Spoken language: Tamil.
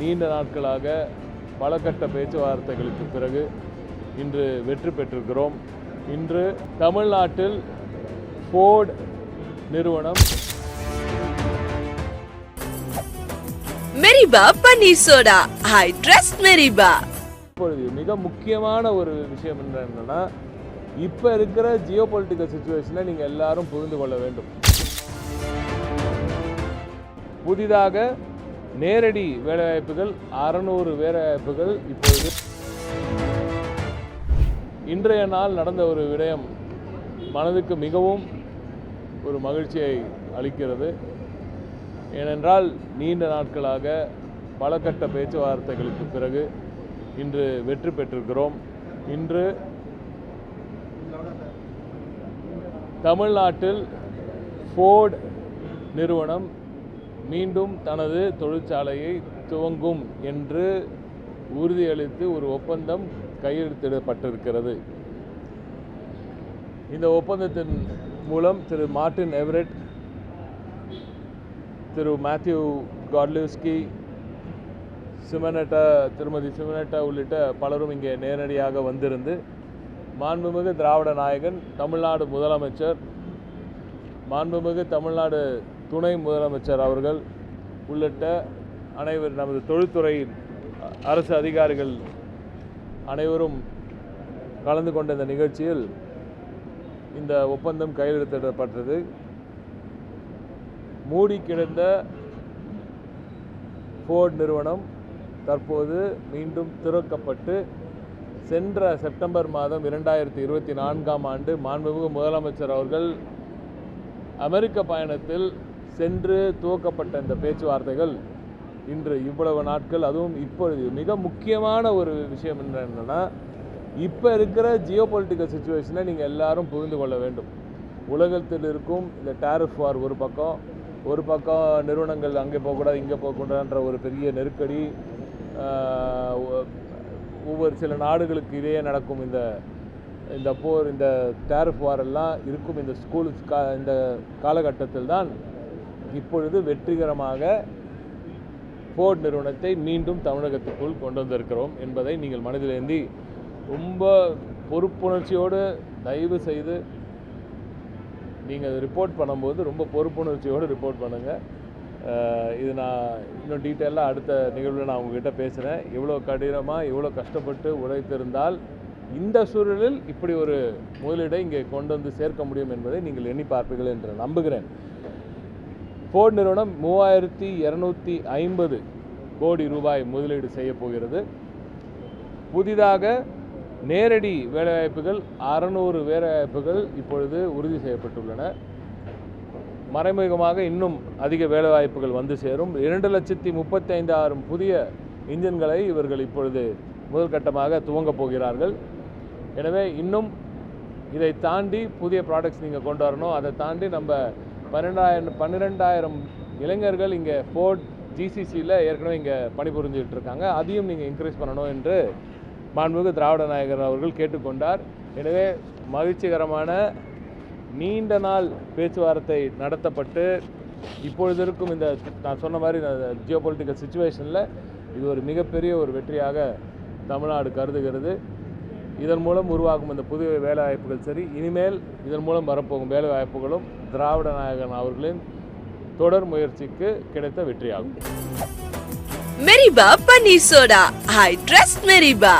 நீண்ட நாட்களாக பல கட்ட பேச்சுவார்த்தைகளுக்கு பிறகு இன்று வெற்றி பெற்றிருக்கிறோம். இன்று தமிழ்நாட்டில் ஃபோர்ட் நிறுவனம் மெரிபா பன்னீர் சோடா. ஐ ட்ரஸ்ட் மெரிபா. இப்பொழுது மிக முக்கியமான ஒரு விஷயம் என்ன என்னன்னா இப்போ இருக்கிற ஜியோ பொலிட்டிக்கல் சுச்சுவேஷனை நீங்கள் எல்லாரும் புரிந்து கொள்ள வேண்டும். புதிதாக நேரடி வேலைவாய்ப்புகள் அறநூறு வேலைவாய்ப்புகள் இப்பொழுது. இன்றைய நாள் நடந்த ஒரு விடயம் மனதுக்கு மிகவும் ஒரு மகிழ்ச்சியை அளிக்கிறது. ஏனென்றால் நீண்ட நாட்களாக பல கட்ட பேச்சுவார்த்தைகளுக்கு பிறகு இன்று வெற்றி பெற்றிருக்கிறோம். இன்று தமிழ்நாட்டில் ஃபோர்ட் நிறுவனம் மீண்டும் தனது தொழிற்சாலையை துவங்கும் என்று உறுதியளித்து ஒரு ஒப்பந்தம் கையெழுத்திடப்பட்டிருக்கிறது. இந்த ஒப்பந்தத்தின் மூலம் திரு மார்டின் எவரெட் திரு மேத்யூ காட்லிவ்ஸ்கி சிமனட்டா திருமதி சிமனட்டா உள்ளிட்ட பலரும் இங்கே நேரடியாக வந்திருந்து மாண்புமிகு திராவிட நாயகன் தமிழ்நாடு முதலமைச்சர் மாண்புமிகு தமிழ்நாடு துணை முதலமைச்சர் அவர்கள் உள்ளிட்ட அனைவர் நமது தொழில்துறையின் அரசு அதிகாரிகள் அனைவரும் கலந்து கொண்ட இந்த நிகழ்ச்சியில் இந்த ஒப்பந்தம் கையெழுத்திடப்பட்டது. மூடி கிடந்த ஃபோர்ட் நிறுவனம் தற்போது மீண்டும் திறக்கப்பட்டு சென்ற செப்டம்பர் மாதம் இரண்டாயிரத்தி இருபத்தி நான்காம் ஆண்டு மாண்புமிகு முதலமைச்சர் அவர்கள் அமெரிக்க பயணத்தில் சென்று துவக்கப்பட்ட இந்த பேச்சுவார்த்தைகள் இன்று இவ்வளவு நாட்கள் அதுவும் இப்பொழுது. மிக முக்கியமான ஒரு விஷயம் என்னென்னா இப்போ இருக்கிற ஜியோ பொலிட்டிக்கல் சுச்சுவேஷனை நீங்கள் எல்லாரும் புரிந்து கொள்ள வேண்டும். உலகத்தில் இருக்கும் இந்த டேரிஃப் வார் ஒரு பக்கம் ஒரு பக்கம் நிறுவனங்கள் அங்கே போகக்கூடாது இங்கே போகக்கூடாதுன்ற ஒரு பெரிய நெருக்கடி ஒவ்வொரு சில நாடுகளுக்கு இடையே நடக்கும் இந்த இந்த போர் இந்த டேரிஃப் வாரெல்லாம் இருக்கும் இந்த ஸ்கூல் கா இந்த காலகட்டத்தில் தான் இப்பொழுது வெற்றிகரமாக ஃபோர்ட் நிறுவனத்தை மீண்டும் தமிழகத்துக்குள் கொண்டு வந்திருக்கிறோம் என்பதை நீங்கள் மனதில் ஏந்தி ரொம்ப பொறுப்புணர்ச்சியோடு தயவு செய்து நீங்கள் ரிப்போர்ட் பண்ணும்போது ரொம்ப பொறுப்புணர்ச்சியோடு ரிப்போர்ட் பண்ணுங்கள் இது நான் இன்னும் டீட்டெயிலாக அடுத்த நிகழ்வில் நான் உங்ககிட்ட பேசுகிறேன் இவ்வளோ கடினமாக இவ்வளோ கஷ்டப்பட்டு உழைத்திருந்தால் இந்த சூழலில் இப்படி ஒரு முதலீடை இங்கே கொண்டு வந்து சேர்க்க முடியும் என்பதை நீங்கள் எண்ணி பார்ப்பீர்கள் என்று நம்புகிறேன். ஃபோர்ட் நிறுவனம் மூவாயிரத்தி இரநூத்தி ஐம்பது கோடி ரூபாய் முதலீடு செய்ய போகிறது. புதிதாக நேரடி வேலைவாய்ப்புகள் அறநூறு வேலைவாய்ப்புகள் இப்பொழுது உறுதி செய்யப்பட்டுள்ளன. மறைமுகமாக இன்னும் அதிக வேலைவாய்ப்புகள் வந்து சேரும். இரண்டு லட்சத்தி முப்பத்தி ஐந்தாயிரம் புதிய இன்ஜின்களை இவர்கள் இப்பொழுது முதற்கட்டமாக துவங்கப் போகிறார்கள். எனவே இன்னும் இதை தாண்டி புதிய ப்ராடக்ட்ஸ் நீங்கள் கொண்டு வரணும். அதை தாண்டி நம்ம பன்னெண்டாயிரம் பன்னிரெண்டாயிரம் இளைஞர்கள் இங்கே ஃபோர்ட் ஜிசிசியில் ஏற்கனவே இங்கே பணிபுரிஞ்சிக்கிட்டு இருக்காங்க. அதையும் நீங்கள் இன்க்ரீஸ் பண்ணணும் என்று மாண்புமிகு திராவிட நாயகர் அவர்கள் கேட்டுக்கொண்டார். எனவே மகிழ்ச்சிகரமான நீண்ட நாள் பேச்சுவார்த்தை நடத்தப்பட்டு இப்பொழுது இருக்கும் இந்த நான் சொன்ன மாதிரி ஜியோ பொலிட்டிக்கல் சுச்சுவேஷனில் இது ஒரு மிகப்பெரிய ஒரு வெற்றியாக தமிழ்நாடு கருதுகிறது. இதன் மூலம் உருவாகும் இந்த புதிய வேலைவாய்ப்புகள் சரி இனிமேல் இதன் மூலம் வரப்போகும் வேலைவாய்ப்புகளும் திராவிட நாயகன் அவர்களின் தொடர் முயற்சிக்கு கிடைத்த வெற்றியாகும். மெரிபா பன்னீர் சோடா ஐ ட்ரஸ்ட் மெரிபா